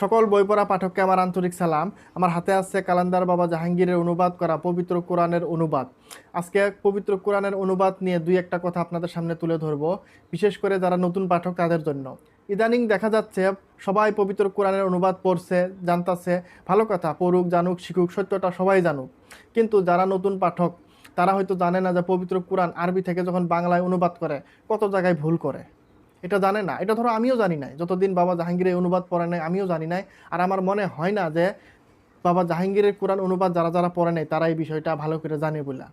সকল বই পড়া পাঠককে আমার আন্তরিক সালাম। আমার হাতে আছে কালান্দার বাবা জাহাঙ্গীরের অনুবাদ করা পবিত্র কোরআনের অনুবাদ। আজকে পবিত্র কোরআনের অনুবাদ নিয়ে দুই একটা কথা আপনাদের সামনে তুলে ধরবো, বিশেষ করে যারা নতুন পাঠক তাদের জন্য। ইদানিং দেখা যাচ্ছে সবাই পবিত্র কোরআনের অনুবাদ পড়ছে, জানতাছে, ভালো কথা, পড়ুক, জানুক, শিখুক, সত্যটা সবাই জানুক। কিন্তু যারা নতুন পাঠক, তারা হয়তো জানে না যে পবিত্র কোরআন আরবি থেকে যখন বাংলায় অনুবাদ করে, কত জায়গায় ভুল করে। এটা জানে না। এটা ধরো আমিও জানি নাই। যতদিন বাবা জাহাঙ্গীরের অনুবাদ পড়ে নাই আমিও জানি নাই। আর আমার মনে হয় না যে বাবা জাহাঙ্গীরের কোরআন অনুবাদ যারা যারা পড়ে নাই তারা এই বিষয়টা ভালো করে জানে বলে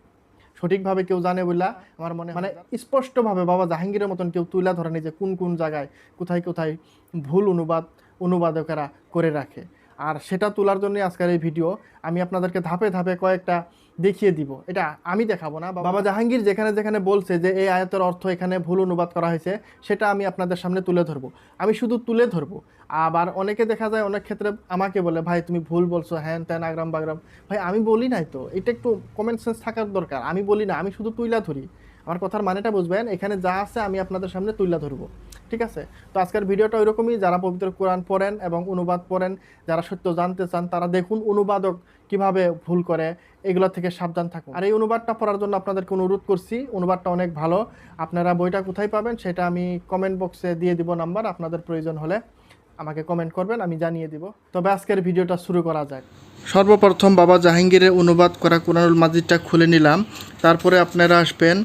সঠিকভাবে কেউ জানে বলে আমার মনে মানে স্পষ্টভাবে বাবা জাহাঙ্গীরের মতন কেউ তুলে ধরেনি যে কোন কোন জায়গায় কোথায় কোথায় ভুল অনুবাদ অনুবাদকেরা করে রাখে। আর সেটা তোলার জন্য আজকের এই ভিডিও। আমি আপনাদেরকে ধাপে ধাপে কয়েকটা দেখিয়ে দিব। এটা আমি দেখাবো না। বাবা জাহাঙ্গীর যেখানে যেখানে বলছে যে এই আয়াতের অর্থ এখানে ভুল অনুবাদ করা হয়েছে, সেটা আমি আপনাদের সামনে তুলে ধরবো। আমি শুধু তুলে ধরবো। আবার অনেকে দেখা যায় অনেক ক্ষেত্রে আমাকে বলে, ভাই, তুমি ভুল বলছো। হ্যান ত্যান, আগ্রাম বাগ্রাম। ভাই, আমি বলি নাই তো। এটা একটু কমেন্ট সেন্স থাকার দরকার। আমি বলি না, আমি শুধু তুইলা ধরি। আমার কথার মানেটা বুঝবেন, এখানে যা আছে আমি আপনাদের সামনে তুইলা ধরবো। ঠিক আছে? তো আজকের ভিডিওটা ওইরকমই, যারা পবিত্র কোরআন পড়েন এবং অনুবাদ পড়েন, যারা সত্য জানতে চান, তারা দেখুন অনুবাদক কীভাবে ভুল করে, এগুলো থেকে সাবধান থাকুন। আর এই অনুবাদটা পড়ার জন্য আপনাদেরকে অনুরোধ করছি, অনুবাদটা অনেক ভালো। আপনারা বইটা কোথায় পাবেন সেটা আমি কমেন্ট বক্সে দিয়ে দিব নাম্বার আপনাদের প্রয়োজন হলে আমাকে কমেন্ট করবেন, আমি জানিয়ে দিব। তবে আজকের ভিডিওটা শুরু করা যাক। সর্বপ্রথম বাবা জাহাঙ্গীরের অনুবাদ করা কোরআনুল মাজিদটা খুলে নিলাম। তারপরে আপনারা আসবেন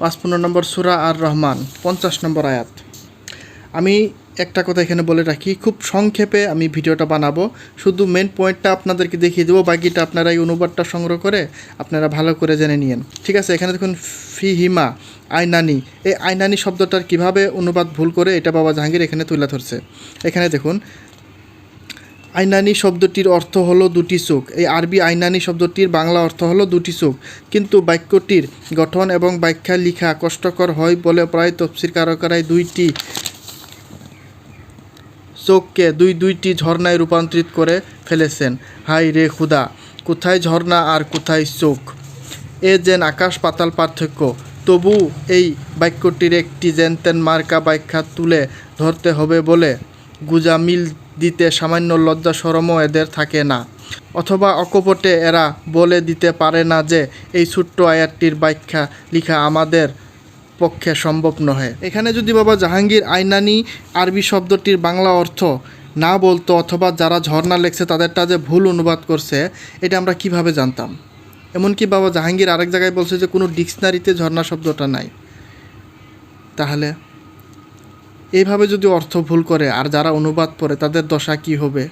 পাঁচ পাঁচপন্ন নম্বর সুরা আর রহমান পঞ্চাশ নম্বর আয়াত। আমি একটা কথা এখানে বলে রাখি, খুব সংক্ষেপে আমি ভিডিওটা বানাবো। শুধু মেন পয়েন্টটা আপনাদেরকে দেখিয়ে দেবো, বাকিটা আপনারা এই অনুবাদটা সংগ্রহ করে আপনারা ভালো করে জেনে নিন ঠিক আছে, এখানে দেখুন ফি হিমা আইনানি। এই আইনানি শব্দটার কীভাবে অনুবাদ ভুল করে এটা বাবা জাহাঙ্গীর এখানে তুলে ধরছে। এখানে দেখুন আইনানি শব্দটির অর্থ হলো দুটি চোখ। এই আরবি আইনানি শব্দটির বাংলা অর্থ হলো দুটি চোখ। কিন্তু বাক্যটির গঠন এবং ব্যাখ্যা লিখা কষ্টকর হয় বলে প্রায় তফসির কারকারাই দুইটি চোখকে দুই দুইটি ঝর্ণায় রূপান্তরিত করে ফেলেছেন। হাই রে খুদা, কোথায় ঝর্ণা আর কোথায় চোখ? এ যেন আকাশ পাতাল পার্থক্য। তবু এই বাক্যটির একটি জেনতেন মার্কা ব্যাখ্যা তুলে ধরতে হবে বলে গুজামিল দিতে সামান্য লজ্জা সরমও এদের থাকে না। অথবা অকপটে এরা বলে দিতে পারে না যে, এই ছোট্ট আয়াতটির ব্যাখ্যা লিখা আমাদের পক্ষে সম্ভব নহে। এখানে যদি বাবা জাহাঙ্গীর আইনানি আরবি শব্দটির বাংলা অর্থ না বলতো অথবা যারা ঝর্ণা লেখছে তাদেরটা যে ভুল অনুবাদ করছে, এটা আমরা কীভাবে জানতাম? এমনকি বাবা জাহাঙ্গীর আরেক জায়গায় বলছে যে, কোনো ডিকশনারিতে ঝর্ণা শব্দটা নাই। তাহলে এইভাবে যদি অর্থ ভুল করে আর যারা অনুবাদ পড়ে তাদের দশা কি হবে?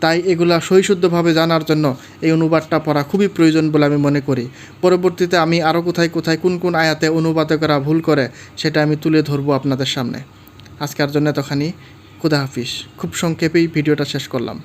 তাই এগুলা সহিশুদ্ধভাবে জানার জন্য এই অনুবাদটা পড়া খুবই প্রয়োজন বলে আমি মনে করি। পরবর্তীতে আমি আরও কোথায় কোথায় কোন কোন আয়াতে অনুবাদকেরা ভুল করে সেটা আমি তুলে ধরবো আপনাদের সামনে। আজকের জন্য এতখানি। খুদা হাফিস খুব সংক্ষেপেই ভিডিওটা শেষ করলাম।